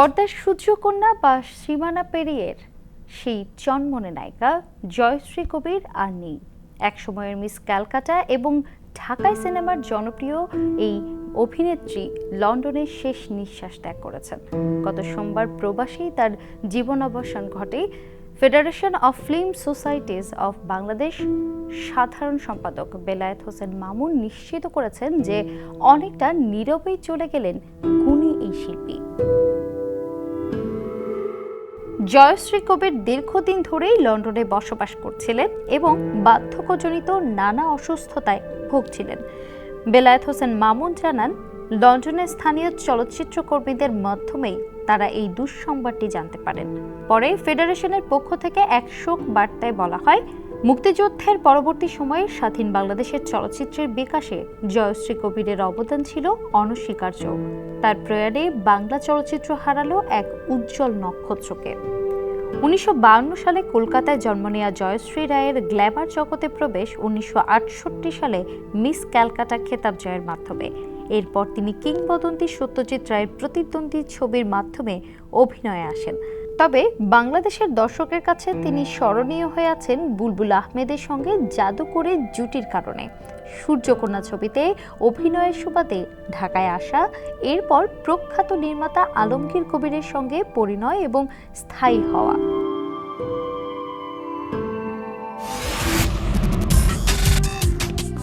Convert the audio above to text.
পর্দার সূর্যকন্যা বা সীমানা পেরিয়ের সেই চনমনে নায়িকা জয়শ্রী কবির আর নেই। একসময়ের মিস ক্যালকাটা এবং ঢাকায় সিনেমার জনপ্রিয় এই অভিনেত্রী লন্ডনে শেষ নিঃশ্বাস ত্যাগ করেছেন। গত সোমবার প্রবাসী তার জীবনাবসান ঘটে federation of film societies of Bangladesh সাধারণ সম্পাদক বেলায়েত হোসেন মামুন নিশ্চিত করেছেন যে অনেকটা নীরবেই চলে গেলেন গুণী এই শিল্পী। জয়শ্রী কবির দীর্ঘদিন ধরেই লন্ডনে বসবাস করছিলেন এবং বার্ধক্যজনিত নানা অসুস্থতায় ভুগছিলেন। বেলায়েত হোসেন মামুন জানান, লন্ডনের স্থানীয় চলচ্চিত্র কর্মীদের মাধ্যমেই তারা এই দুঃসংবাদটি জানতে পারেন। পরে ফেডারেশনের পক্ষ থেকে এক শোক বার্তায় বলা হয় মুক্তিযুদ্ধের পরবর্তী সময়ে স্বাধীন বাংলাদেশের চলচ্চিত্রের বিকাশে জয়শ্রী কবিরের অবদান ছিল অনস্বীকার্য তার প্রয়াণে বাংলা চলচ্চিত্র হারালো এক উজ্জ্বল নক্ষত্রকে। উনিশশো সালে কলকাতায় জন্ম নেওয়া জয়শ্রী রায়ের গ্ল্যামার জগতে প্রবেশ উনিশশো আটষট্টি সালে মিস ক্যালকাটা খেতাব জয়ের মাধ্যমে। এরপর তিনি কিংবদন্তি সত্যজিৎ রায়ের প্রতিদ্বন্দ্বী ছবির মাধ্যমে অভিনয়ে আসেন। তবে বাংলাদেশের দর্শকের কাছে তিনি স্মরণীয় হয়ে আছেন বুলবুল আহমেদের সঙ্গে জাদুকরের জুটির কারণে। সূর্যকন্যা ছবিতে অভিনয়ের সুবাদে ঢাকায় আসা, এরপর প্রখ্যাত নির্মাতা আলমগীর কবিরের সঙ্গে পরিণয় এবং স্থায়ী হওয়া।